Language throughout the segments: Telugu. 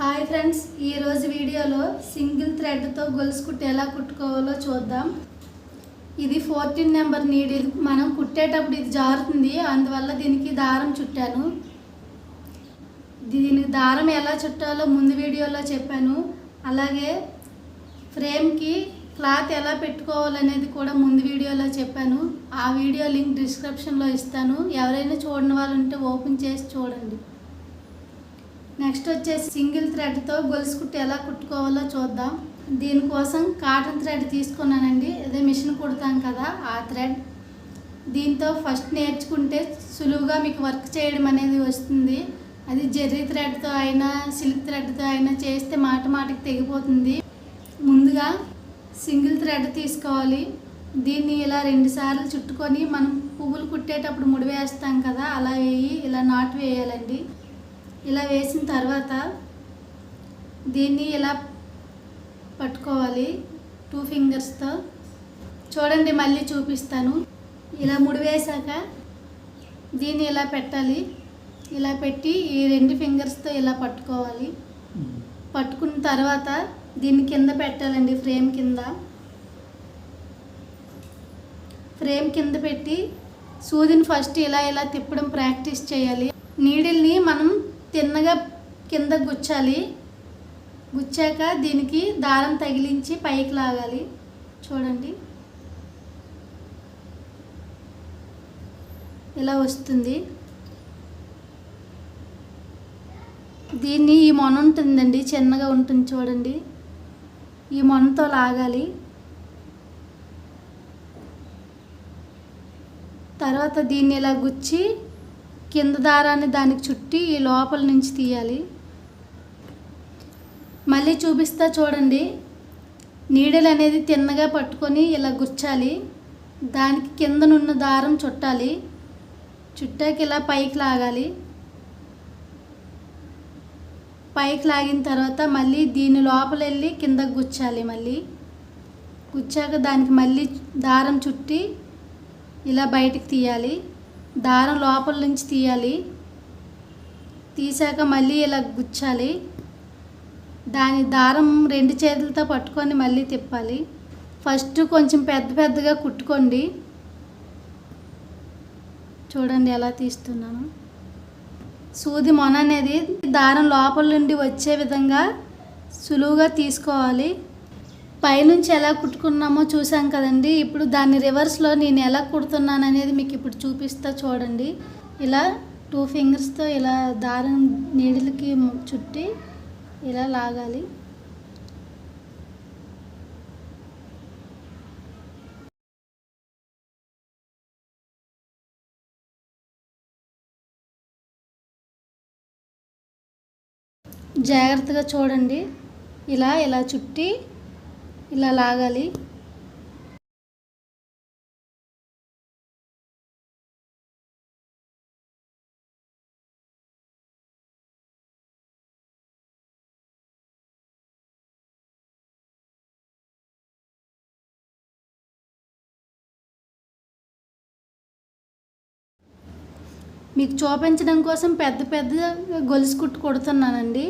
హాయ్ ఫ్రెండ్స్ ఈరోజు వీడియోలో సింగిల్ థ్రెడ్తో గొలుసు కుట్టి ఎలా కుట్టుకోవాలో చూద్దాం. ఇది ఫోర్టీన్ నెంబర్ నీడిల్. మనం కుట్టేటప్పుడు ఇది జారుతుంది అందువల్ల దీనికి దారం చుట్టాను. దీనికి దారం ఎలా చుట్టాలో ముందు వీడియోలో చెప్పాను. అలాగే ఫ్రేమ్కి క్లాత్ ఎలా పెట్టుకోవాలనేది కూడా ముందు వీడియోలో చెప్పాను. ఆ వీడియో లింక్ డిస్క్రిప్షన్లో ఇస్తాను. ఎవరైనా చూడని వాళ్ళు ఉంటే ఓపెన్ చేసి చూడండి. నెక్స్ట్ వచ్చేసి సింగిల్ థ్రెడ్తో గొలుసు కుట్టి ఎలా కుట్టుకోవాలో చూద్దాం. దీనికోసం కాటన్ థ్రెడ్ తీసుకున్నానండి. అదే మిషన్ కుడతాం కదా ఆ థ్రెడ్. దీంతో ఫస్ట్ నేర్చుకుంటే సులువుగా మీకు వర్క్ చేయడం అనేది వస్తుంది. అది జెర్రీ థ్రెడ్తో అయినా సిల్క్ థ్రెడ్తో అయినా చేస్తే మాట మాటకి తెగిపోతుంది. ముందుగా సింగిల్ థ్రెడ్ తీసుకోవాలి. దీన్ని ఇలా రెండు సార్లు చుట్టుకొని మనం పువ్వులు కుట్టేటప్పుడు ముడి వేస్తాం కదా అలా వేయి ఇలా నాటు వేయాలండి. ఇలా వేసిన తర్వాత దీన్ని ఇలా పట్టుకోవాలి? టూ ఫింగర్స్తో చూడండి మళ్ళీ చూపిస్తాను. ఇలా ముడి వేసాక దీన్ని ఇలా పెట్టాలి? ఇలా పెట్టి ఈ రెండు ఫింగర్స్తో ఇలా పట్టుకోవాలి. పట్టుకున్న తర్వాత దీన్ని కింద పెట్టాలండి ఫ్రేమ్ కింద. ఫ్రేమ్ కింద పెట్టి సూదిని ఫస్ట్ ఇలా ఇలా తిప్పడం ప్రాక్టీస్ చేయాలి. నీడిల్ని మనం తిన్నగా కింద గుచ్చాలి. గుచ్చాక దీనికి దారం తగిలించి పైకి లాగాలి. చూడండి. ఇలా వస్తుంది. దీన్ని ఈ మొన ఉంటుందండి చిన్నగా ఉంటుంది చూడండి. ఈ మొనతో లాగాలి. తర్వాత దీన్ని ఇలా గుచ్చి కింద దారాన్ని దానికి చుట్టి ఈ లోపల నుంచి తీయాలి. మళ్ళీ చూపిస్తా చూడండి. నీడలు అనేది తిన్నగా పట్టుకొని ఇలా గుచ్చాలి. దానికి కిందనున్న దారం చుట్టాలి. చుట్టాక ఇలా పైకి లాగాలి. పైకి లాగిన తర్వాత మళ్ళీ దీని లోపల వెళ్ళి కిందకు గుచ్చాలి మళ్ళీ. గుచ్చాక దానికి మళ్ళీ దారం చుట్టి ఇలా బయటికి తీయాలి. దారం లోపల నుంచి తీయాలి. తీసాక మళ్ళీ ఇలా గుచ్చాలి. దాని దారం రెండు చేతులతో పట్టుకొని మళ్ళీ తిప్పాలి. ఫస్ట్ కొంచెం పెద్ద పెద్దగా కుట్టుకోండి. చూడండి ఎలా తీస్తున్నాను. సూది మొన అనేది దారం లోపల నుండి వచ్చే విధంగా సులువుగా తీసుకోవాలి. పైనుంచి ఎలా కుట్టుకున్నామో చూసాం కదండి. ఇప్పుడు దాన్ని రివర్స్లో నేను ఎలా కుడుతున్నాను అనేది మీకు ఇప్పుడు చూపిస్తా చూడండి. ఇలా టూ ఫింగర్స్తో ఇలా దారం నీడిలకి చుట్టి ఇలా లాగాలి. జాగ్రత్తగా చూడండి. ఇలా ఇలా చుట్టి ఇలా లాగాలి. మీకు చూపించడం కోసం పెద్ద పెద్ద గొలుసు కుట్టు కొడుతున్నానండి.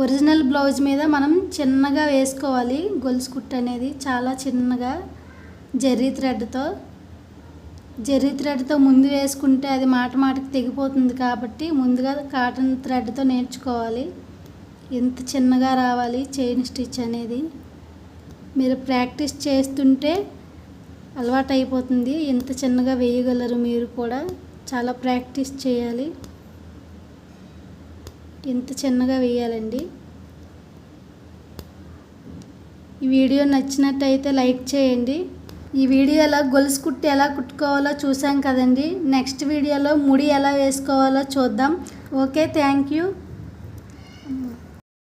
ఒరిజినల్ బ్లౌజ్ మీద మనం చిన్నగా వేసుకోవాలి. గొలుసు కుట్టు అనేది చాలా చిన్నగా జర్రీ థ్రెడ్తో. జర్రీ థ్రెడ్తో ముందు వేసుకుంటే అది మాట మాటకి తెగిపోతుంది కాబట్టి ముందుగా కాటన్ థ్రెడ్తో నేర్చుకోవాలి. ఎంత చిన్నగా రావాలి చైన్ స్టిచ్ అనేది. మీరు ప్రాక్టీస్ చేస్తుంటే అలవాటు అయిపోతుంది ఎంత చిన్నగా వేయగలరు మీరు కూడా. చాలా ప్రాక్టీస్ చేయాలి. ఇంత చిన్నగా వేయాలండి? ఈ వీడియో నచ్చినట్టయితే లైక్ చేయండి. ఈ వీడియోలో గొలుసు కుట్టి ఎలా కుట్టుకోవాలో చూసాం కదండి. నెక్స్ట్ వీడియోలో ముడి ఎలా వేసుకోవాలో చూద్దాం. Okay thank you.